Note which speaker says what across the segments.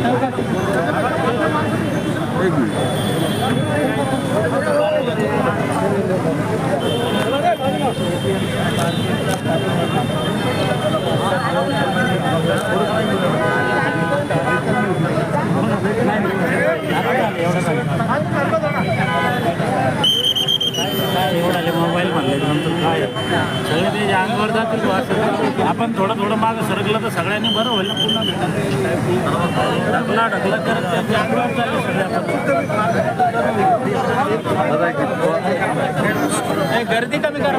Speaker 1: काय सगळे ते अंगावर जातील असं. आपण थोडं थोडं मागं सरकलं तर सगळ्यांनी बरं होईल ना पुन्हा ढकला ढकला करत त्यांच्या अंगावर चालले सगळे आपण ए, गर्दी कमी करा.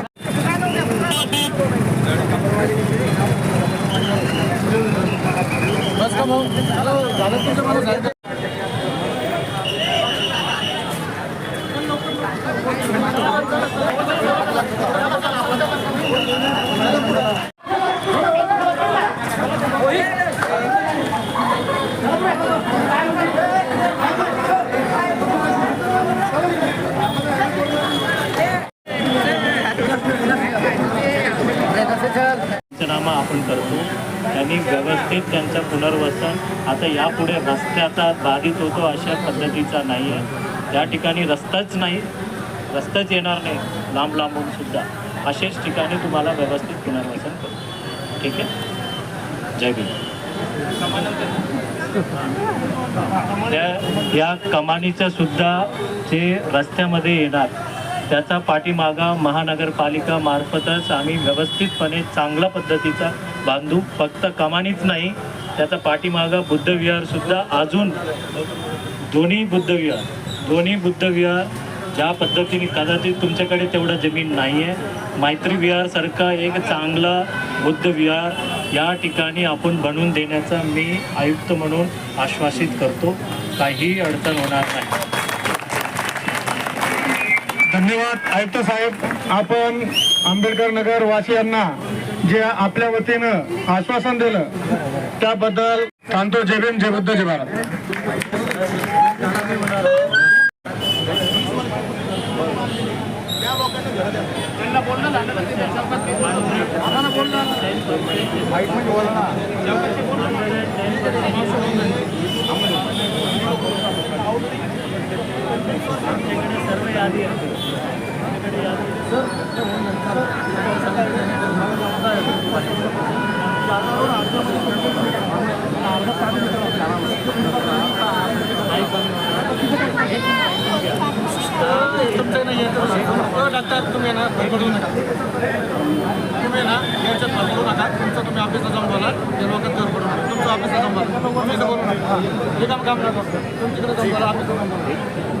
Speaker 1: गर्दी पंचनामा आपण करतो त्यांनी व्यवस्थित त्यांचं पुनर्वसन. आता यापुढे रस्त्याचा बाधित होतो अशा पद्धतीचा नाही आहे या ठिकाणी रस्ताच नाही. रस्ताच येणार नाही. लांब लांबून सुद्धा. असेच ठिकाणी तुम्हाला व्यवस्थित पुनर्वसन करतो ठीक आहे? जय भीम. त्या या कमानीचं सुद्धा जे रस्त्यामध्ये येणार त्याचा पाठीमागा महानगरपालिका मार्फतच आम्ही व्यवस्थितपणे चांगल्या पद्धतीचा बांधू फक्त कमानीच नाही त्याचा पाठीमागा बुद्धविहार सुद्धा अजून दोन्ही बुद्धविहार दोन्ही बुद्धविहार ज्या पद्धतीने कदाचित तुमच्याकडे तेवढं जमीन नाही आहे मैत्री विहारसारखा एक चांगला बुद्ध विहार या ठिकाणी आपण बनवून देण्याचा मी आयुक्त म्हणून आश्वासित करतो. काहीही अडचण होणार नाही.
Speaker 2: धन्यवाद आयुक्त साहेब. आपण आंबेडकर नगर वासियांना जे आपल्या वतीनं आश्वासन दिलं त्याबद्दल सांगतो जय भीम जय बुद्ध जय भारत.
Speaker 1: सर्व यादी
Speaker 3: डॉक्टर तुम्ही ना भरभरू नका तुम्ही ना याच्यात भरभरू नका. तुमचं तुम्ही ऑफिसला जाऊन बोला. ते लोक भरभरू नका. तुमचं ऑफिसला जाऊन बोला. तुम्ही बोलू नका हे काम काम नका तुमच्याकडे जाऊन बोला. ऑफिसला जाऊन बोला.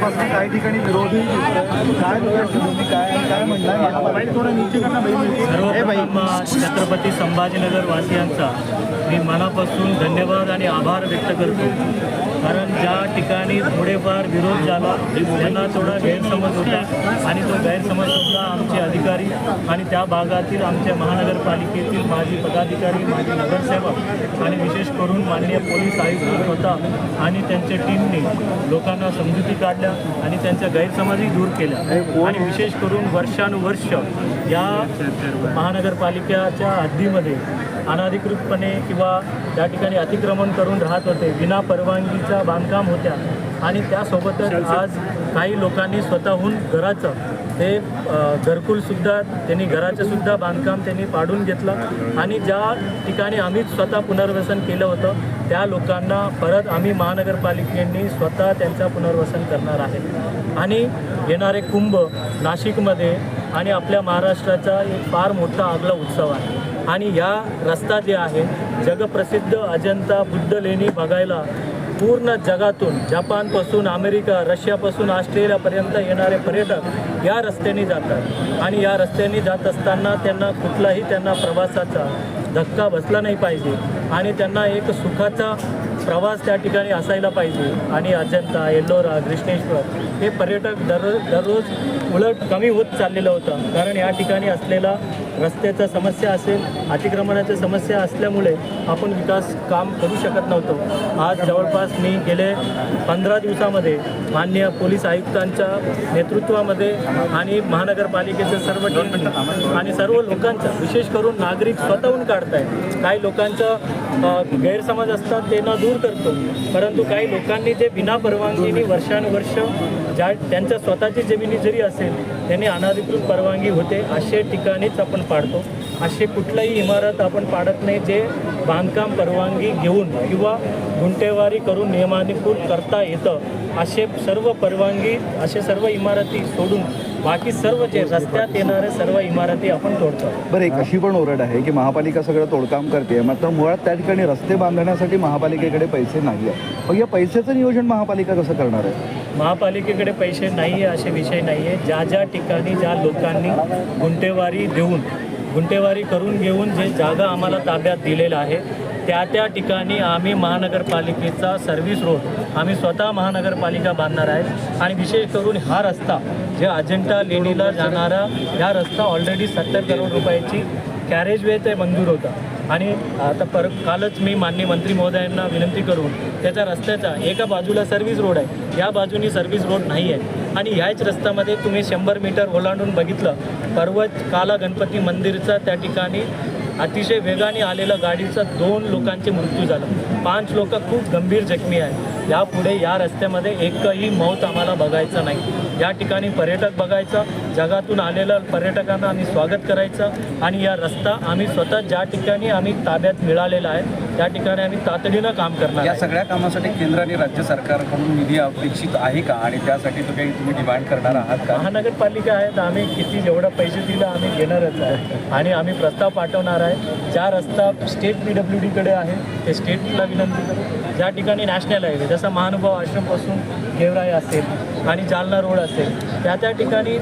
Speaker 3: कालपासून
Speaker 4: काही ठिकाणी विरोधी काय आणि काय म्हणणार थोडं नीचे
Speaker 1: छत्रपती संभाजीनगर वासियांचा मी मनापासून धन्यवाद आणि आभार व्यक्त करतो. कारण ज्या ठिकाणी थोडेफार विरोध झाला त्यांना थोडा गैरसमज होता आणि तो गैरसमज सुद्धा आमचे अधिकारी आणि त्या भागातील आमच्या महानगरपालिकेतील माजी पदाधिकारी माजी नगरसेवक आणि विशेष करून माननीय पोलीस आयुक्त स्वतः आणि त्यांच्या टीमने लोकांना समजुती काढल्या आणि त्यांच्या गैरसमजही दूर केल्या. आणि विशेष करून वर्षानुवर्ष या महानगरपालिकेच्या हद्दीमध्ये अनाधिकृतपणे किंवा त्या ठिकाणी अतिक्रमण करून राहत होते. विना परवानगीचा बांधकाम होत्या. आणि त्यासोबतच आज काही लोकांनी स्वतःहून घराचं ते घरकुलसुद्धा त्यांनी घराचं सुद्धा बांधकाम त्यांनी पाडून घेतलं. आणि ज्या ठिकाणी आम्ही स्वतः पुनर्वसन केलं होतं त्या लोकांना परत आम्ही महानगरपालिकेने स्वतः त्यांचं पुनर्वसन करणार आहे. आणि येणारे कुंभ नाशिकमध्ये आणि आपल्या महाराष्ट्राचा एक फार मोठा आगला उत्सव आहे. आणि या रस्ता जे आहे जगप्रसिद्ध अजंता बुद्ध लेणी बघायला पूर्ण जगातून जपानपासून अमेरिका रशियापासून ऑस्ट्रेलियापर्यंत येणारे पर्यटक या रस्त्याने जातात. आणि या रस्त्याने जात असताना त्यांना कुठलाही त्यांना प्रवासाचा धक्का बसला नाही पाहिजे आणि त्यांना एक सुखाचा प्रवास त्या ठिकाणी असायला पाहिजे. आणि अजंता एल्लोरा कृष्णेश्वर हे पर्यटक दर दररोज उलट कमी होत चाललेलं होतं. कारण या ठिकाणी असलेला रस्त्याचा समस्या असेल अतिक्रमणाच्या समस्या असल्यामुळे आपण विकास काम करू शकत नव्हतो. आज जवळपास मी गेले पंधरा दिवसामध्ये माननीय पोलीस आयुक्तांच्या नेतृत्वामध्ये आणि महानगरपालिकेचं सर्व आणि सर्व लोकांचा विशेष करून नागरिक स्वतःहून काढतायत. काही लोकांचा गैरसमज असतात ते न दूर करतो. परंतु काही लोकांनी जे बिना परवानगीने वर्षानुवर्ष ज्या त्यांच्या स्वतःची जमिनी जरी असेल त्यांनी अनाधिकृत परवानगी होते असे ठिकाणीच आपण पाडतो. असे कुठलाही इमारत आपण पाडत नाही जे बांधकाम परवानगी घेऊन किंवा गुंटेवारी करून नियमानुकूल करता येतं असे सर्व परवानगी असे सर्व इमारती सोडून बाकी सर्व जे रस्त्यात येणारे सर्व इमारती आपण तोडतो.
Speaker 4: बरं एक अशी पण ओरड आहे की महापालिका सगळं तोडकाम करते मात्र मुळात त्या ठिकाणी रस्ते बांधण्यासाठी महापालिकेकडे पैसे नाही आहे मग या पैशाचं नियोजन महापालिका कसं करणार आहे?
Speaker 1: महापालिकेकडे पैसे नाही आहे असे विषय नाही आहे ज्या ज्या ठिकाणी ज्या लोकांनी गुंटेवारी देऊन गुंटेवारी करून घेऊन जे जागा आम्हाला ताब्यात दिलेलं आहे त्या त्या ठिकाणी आम्ही महानगरपालिकेचा सर्व्हिस रोड आम्ही स्वतः महानगरपालिका बांधणार आहे. आणि विशेष करून हा रस्ता जे अजिंठा लेणीला जाणारा हा रस्ता ऑलरेडी सत्तर करोड रुपयाची कॅरेज वे ते मंजूर होता. आणि आता पर कालच मी माननीय मंत्री महोदयांना विनंती करून त्याच्या रस्त्याचा एका बाजूला सर्व्हिस रोड आहे या बाजूनी सर्व्हिस रोड नाही आहे. आणि ह्याच रस्त्यामध्ये तुम्ही शंभर मीटर ओलांडून बघितलं पर्वत काला गणपती मंदिरचा त्या ठिकाणी अतिशय वेगाने आलेल्या गाडीचा दोन लोकांचे मृत्यू झाला. पाच लोक खूप गंभीर जखमी आहेत. यापुढे या रस्त्यामध्ये एकही मौत आम्हाला बघायचं नाही. या ठिकाणी पर्यटक बघायचा जगातून आलेल्या पर्यटकांना आम्ही स्वागत करायचं आणि या रस्ता आम्ही स्वतः ज्या ठिकाणी आम्ही ताब्यात मिळालेला आहे त्या ठिकाणी आम्ही तातडीनं काम करणार
Speaker 5: या. सगळ्या कामासाठी केंद्र आणि राज्य सरकारकडून निधी अपेक्षित आहे का? आणि त्यासाठी तो काही तुम्ही डिमांड करणार आहात का?
Speaker 1: महानगरपालिका आहे तर आम्ही किती जेवढं पैसे दिलं आम्ही घेणारच आहे. आणि आम्ही प्रस्ताव पाठवणार आहे ज्या रस्ता स्टेट पी डब्ल्यू डीकडे आहे ते स्टेटला विनंती करू. ज्या ठिकाणी नॅशनल हायवे जसं महानुभाव आश्रमपासून गेवराई असेल आणि जालना रोड असेल त्या त्या ठिकाणी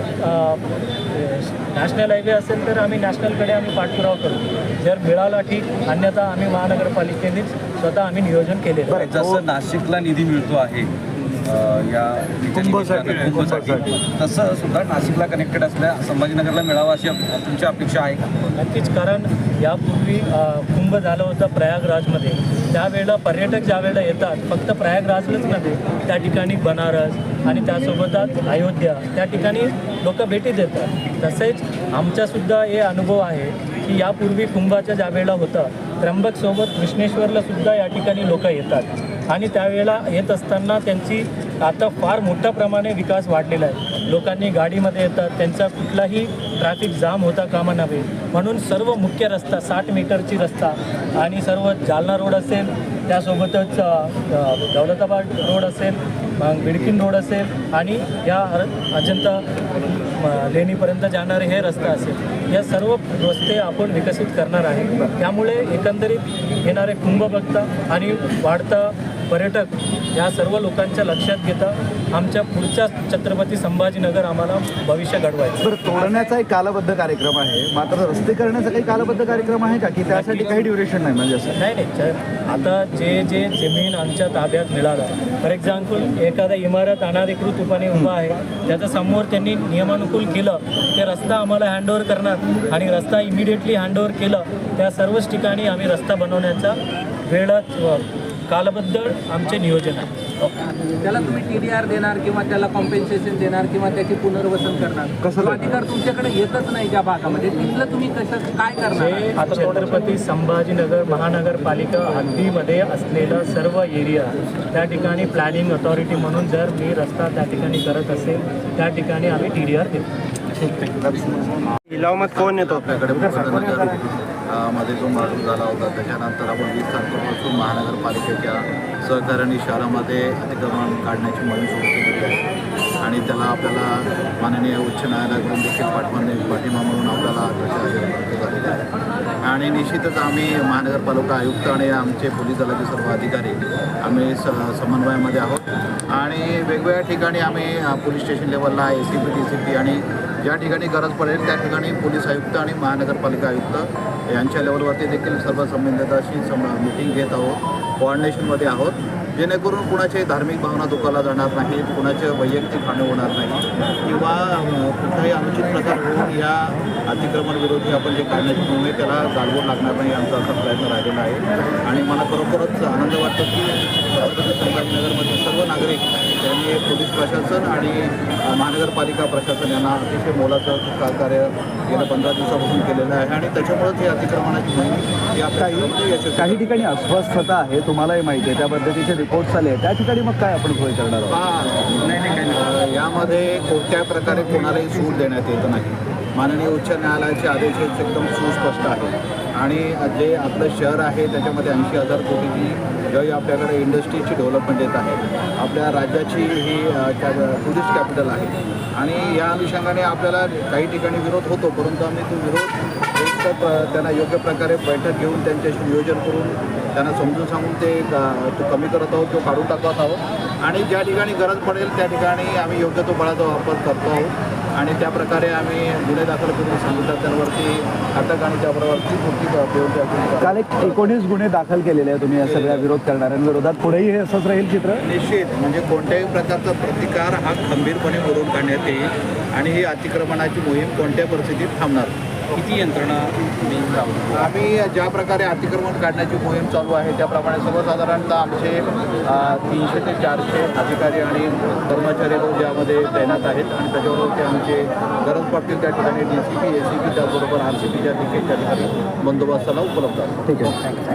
Speaker 1: नॅशनल हायवे असेल तर आम्ही नॅशनलकडे आम्ही पाठपुरावा करू जर मिळाला ठीक अन्यथा आम्ही महानगरपालिकेनेच स्वतः आम्ही नियोजन केलेलं आहे.
Speaker 5: जसं नाशिकला निधी मिळतो आहे या
Speaker 4: कुंभसाठी.
Speaker 5: कुंभसाठी तसं सुद्धा नाशिकला कनेक्टेड असल्या संभाजीनगरला मिळावं अशी तुमची अपेक्षा आहे का
Speaker 1: नक्कीच कारण यापूर्वी कुंभ झालं होतं प्रयागराजमध्ये त्यावेळेला पर्यटक ज्या वेळेला येतात फक्त प्रयागराजलाच नव्हे त्या ठिकाणी बनारस आणि त्यासोबतच अयोध्या त्या ठिकाणी लोक भेटी देतात. तसेच आमचासुद्धा हे अनुभव आहे की यापूर्वी कुंभाच्या ज्या वेळेला होतं त्र्यंबकसोबत विष्णेश्वरलासुद्धा या ठिकाणी लोक येतात. आणि त्यावेळेला येत असताना त्यांची आता फार मोठ्या प्रमाणे विकास वाढलेला आहे. लोकांनी गाडीमध्ये येतात त्यांचा कुठलाही ट्रॅफिक जाम होता कामा नव्हे म्हणून सर्व मुख्य रस्ता साठ मीटरची रस्ता आणि सर्व जालना रोड असेल त्यासोबतच दौलताबाद रोड असेल मग बिडकीन रोड असेल आणि या अजंता लेणीपर्यंत जाणारे हे रस्ता असेल. या सर्व रस्ते आपण विकसित करणार आहे. त्यामुळे एकंदरीत येणारे कुंभ बघता आणि वाढता पर्यटक या सर्व लोकांच्या लक्षात घेता आमच्या पुढच्या छत्रपती संभाजीनगर आम्हाला भविष्य घडवायचं.
Speaker 4: बरं तोडण्याचा एक कालबद्ध कार्यक्रम आहे. मात्र रस्ते करण्याचा काही कालबद्ध कार्यक्रम आहे का? की त्यासाठी काही ड्युरेशन नाही म्हणजे असं?
Speaker 1: नाही नाही. आता जे जे जमीन आमच्या ताब्यात मिळाला. फॉर एक्झाम्पल एखादा इमारत अनाधिकृत रूपाने उभा आहे. त्याचं समोर त्यांनी नियमानुकूल केलं. ते रस्ता आम्हाला हँडओव्हर करणार आणि रस्ता इमिडिएटली हँडओव्हर केलं. त्या सर्वच ठिकाणी आम्ही रस्ता बनवण्याचा वेळात व कालबद्ध आमचे नियोजन आहे.
Speaker 6: त्याला तुम्ही टी डी आर देणार किंवा त्याला कॉम्पेन्सेशन देणार किंवा त्याचे पुनर्वसन करणार?
Speaker 4: कसं
Speaker 6: अधिकार तुमच्याकडे येतच नाही ज्या भागामध्ये. तिथलं तुम्ही कसं काय करणार?
Speaker 1: छत्रपती संभाजीनगर महानगरपालिका हद्दीमध्ये असलेलं सर्व एरिया त्या ठिकाणी प्लॅनिंग अथॉरिटी म्हणून जर मी रस्ता त्या ठिकाणी करत असेल त्या ठिकाणी आम्ही टी डी आर देतो
Speaker 7: आपल्याकडे? उपनगर अ, मध्ये जो मर्डर झाला होता त्याच्यानंतर आपण वीस तारखेपासून महानगरपालिकेच्या सहकार्याने शहरामध्ये अतिक्रमण काढण्याची मोहीम सुरू केलेली आहे. आणि त्याला आपल्याला माननीय उच्च न्यायालयाकडून देखील पाठवणे पाठिंबा म्हणून आपल्याला त्याच्या झालेले आहे. आणि निश्चितच आम्ही महानगरपालिका आयुक्त आणि आमचे पोलीस दलाचे सर्व अधिकारी आम्ही स समन्वयामध्ये आहोत. आणि वेगवेगळ्या ठिकाणी आम्ही पोलीस स्टेशन लेवलला A C P D C P आणि ज्या ठिकाणी गरज पडेल त्या ठिकाणी पोलीस आयुक्त आणि महानगरपालिका आयुक्त यांच्या लेवलवरती देखील सर्व संबंधिताशी सम मिटिंग घेत आहोत. कोऑर्डिनेशनमध्ये आहोत. जेणेकरून कुणाच्याही धार्मिक भावना दुखाला जाणार नाही कुणाचे वैयक्तिक हानी होणार नाही किंवा कुठलाही अनुचित प्रकार होऊन या अतिक्रमण विरोधी आपण जे काढण्याची मोहीम आहे त्याला गालबोट लागणार नाही आमचा असा प्रयत्न राहिलेला आहे. आणि मला खरोखरच आनंद वाटतो की संभाजीनगरमध्ये सर्व नागरिक त्यांनी पोलीस प्रशासन आणि महानगरपालिका प्रशासन यांना अतिशय मोलाचं सहकार्य गेल्या पंधरा दिवसापासून केलेलं आहे आणि त्याच्यामुळेच ही अतिक्रमणाची मोहीम ही शहरामध्ये यशस्वी
Speaker 4: काही ठिकाणी अस्वस्थता आहे तुम्हालाही माहिती आहे. त्या पद्धतीचे रिपोर्ट्स आले त्या ठिकाणी मग काय आपण सोय करणार आहोत?
Speaker 7: पहा, यामध्ये कोणत्या प्रकारे कोणालाही सूट देण्यात येत नाही. माननीय उच्च न्यायालयाचे आदेश हे एकदम सुस्पष्ट आहे आणि जे आपलं शहर आहे त्याच्यामध्ये ऐंशी हजार कोटीची ज्यावेळी आपल्याकडे इंडस्ट्रीची डेव्हलपमेंट येत आहे. आपल्या राज्याची ही टुरिस्ट कॅपिटल आहे. आणि या अनुषंगाने आपल्याला काही ठिकाणी विरोध होतो परंतु आम्ही तो विरोध एक तर त्यांना योग्य प्रकारे बैठक घेऊन त्यांच्याशी नियोजन करून त्यांना समजून सांगून ते तो कमी करत आहोत तो काढून टाकत आहोत. आणि ज्या ठिकाणी गरज पडेल त्या ठिकाणी आम्ही योग्य तो बळाचा वापर करतो आहोत. आणि त्या प्रकारे आम्ही गुन्हे दाखल करून सांगितलं. त्यांवरती अटक आणि पुढची प्रयोग
Speaker 4: काल एक एकोणीस गुन्हे दाखल केलेले आहे तुम्ही या सगळ्या विरोध करणाऱ्यांविरोधात. पुढेही हे असंच राहील चित्र?
Speaker 7: निश्चित. म्हणजे कोणत्याही प्रकारचा प्रतिकार हा खंबीरपणे मोडून काढण्यात येईल आणि ही अतिक्रमणाची मोहीम कोणत्या परिस्थितीत थांबणार?
Speaker 5: किती यंत्रणा?
Speaker 7: आम्ही ज्या प्रकारे अतिक्रमण काढण्याची मोहीम चालू आहे त्याप्रमाणे सर्वसाधारणतः आमचे तीनशे ते चारशे अधिकारी आणि कर्मचारी लोक यामध्ये तैनात आहेत आणि त्याच्याबरोबर ते आमचे गरज पडतील त्या ठिकाणी D C P A C P त्याचबरोबर आर सी पीच्या देखील त्या ठिकाणी बंदोबस्ताला उपलब्ध असतात
Speaker 4: ठीक आहे